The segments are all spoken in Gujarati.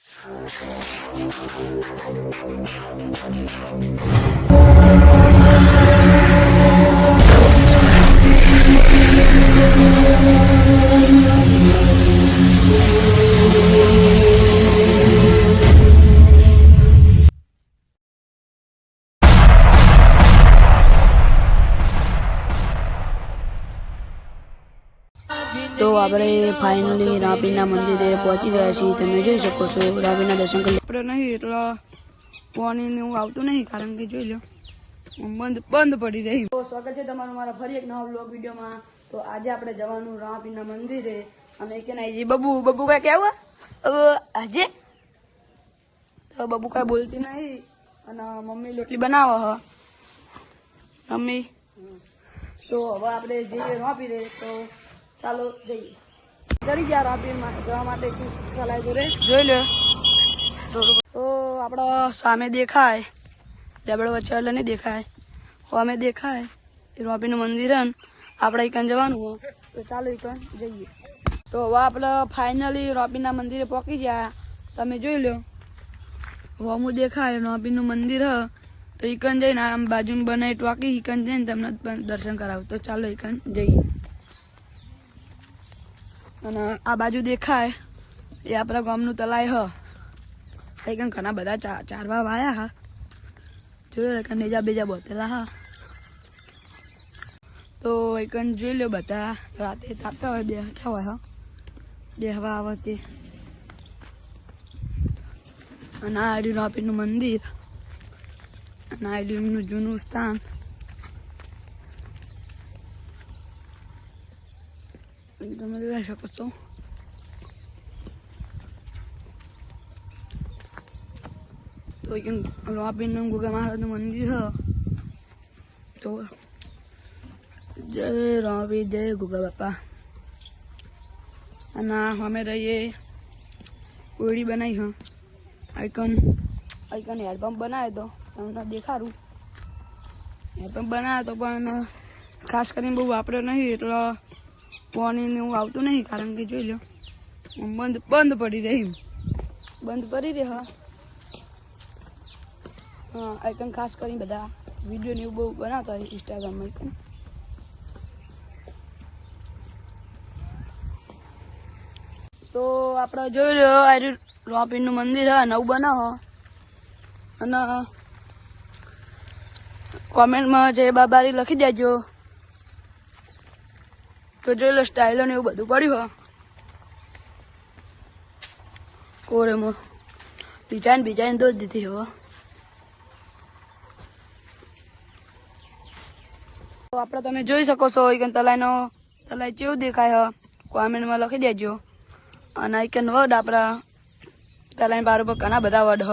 Thank you. આપણે ફાઇનલી રાપીના મંદિરે પહોંચી ગયા છીએ. તમે જોઈ શકો છો રાપીના દર્શન કરી આપણે નહીં એટલે પાણી ને એવું આવતું નહીં કારણ કે જોઈ લો બંધ બંધ પડી રહી. તો સ્વાગત છે તમારું મારા ફરી એક નવા બ્લોગ વિડીયોમાં. તો આજે આપણે જવાનું રાપીના મંદિરે. અને કે ના બબુ બબુ કઈ કેવું હવે આજે? તો બબુ કાઈ બોલતી નહીં. અને મમ્મી રોટલી બનાવે હ. મમ્મી? તો હવે આપણે જઈએ રોપી રે તો ચાલો જઈએ. કરી ગયા રાપી જવા માટે ચલાય તો જોઈ લો. તો આપણો સામે દેખાય. ડબડ વચ્ચે એટલે નહીં દેખાય. અમે દેખાય. એ રોબીનું મંદિર હે આપણે એકન જવાનું હો. તો ચાલો એકન જઈએ. તો હવે આપણે ફાઇનલી રોબીના મંદિરે પહોંચી ગયા. તમે જોઈ લો હોમું દેખાય રોપીનું મંદિર હ. તો એકન જઈને આમ બાજુમાં બનાવી ટોકી એકન જઈને તમને પણ દર્શન કરાવું. તો ચાલો એકન જઈએ. અને આ બાજુ દેખાય. એ આપણા ગામનું તલાય હ. કંઈક ઘણા બધા ચારવા વાયા હા. જોયું કે નેજા બેજા બોતેલા હા. તો એક જોઈ લો બધા. રાતે તાપતા હોય, બેઠા હોય, હા. બેહવા આવે તે અને આ આર્યું રાપીનું મંદિર. અને આડીનું જૂનું સ્થાન. તમે જોઈ શકો છો તો એક ગુગા મહારાજનું મંદિર હ તો જય રવિ જય ગુગા બાપા અને અમે રહીએ ઓળી બનાવી હ આઈકન આઈકન હેડપંપ બનાવ્યો તો તમને દેખાડું હેડપંપ બનાવ્યો તો પણ ખાસ કરીને બહુ વાપર્યો નહીં એટલે પાણી ને એવું આવતું નહીં, કારણ કે જોઈ લો હું બંધ બંધ પડી રહી. બંધ પડી રહે, હા. હા આઈકન ખાસ કરીને બધા વીડિયો ને એવું બહુ બનાવતા હોય ઇન્સ્ટાગ્રામ આઈકન તો આપણે જોઈ લો, આ રોપીનું મંદિર, હા, નવું બનાવો. અને કોમેન્ટમાં જય બાબારી લખી દેજો. તો જોઈ લો સ્ટાઇલો ને એવું બધું પડ્યું, હા. કોરેમાં ડિઝાઇન બિઝાઇન તો જ દીધી, હો. તો આપણે તમે જોઈ શકો છો એક તલાઈનો, તલાઈ કેવું દેખાય, હ. કોમેન્ટમાં લખી દેજો. અને આઈકન વર્ડ આપણા તલાઈ બાર ઉપર ઘણા બધા વર્ડ હ.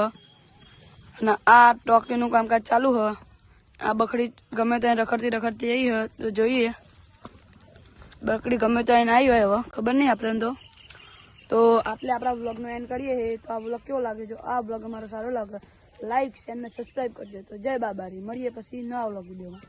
અને આ ટોકીનું કામકાજ ચાલુ, હ. આ બખડી ગમે ત્યાં રખડતી રખડતી આવી હ. તો જોઈએ. બકડી ગમે ત્યાં આવી હોય હવે, ખબર નહીં આપણે તો. તો આપણે આપણા બ્લોગનો એન્ડ કરીએ તો આ બ્લોગ કેવો લાગે જો આ બ્લોગ અમારો સારો લાગે લાઈક શેર અને સબસ્ક્રાઈબ કરજો. તો જય બાબારી. મળીએ પછી નવા બ્લોગ વિડીયોમાં.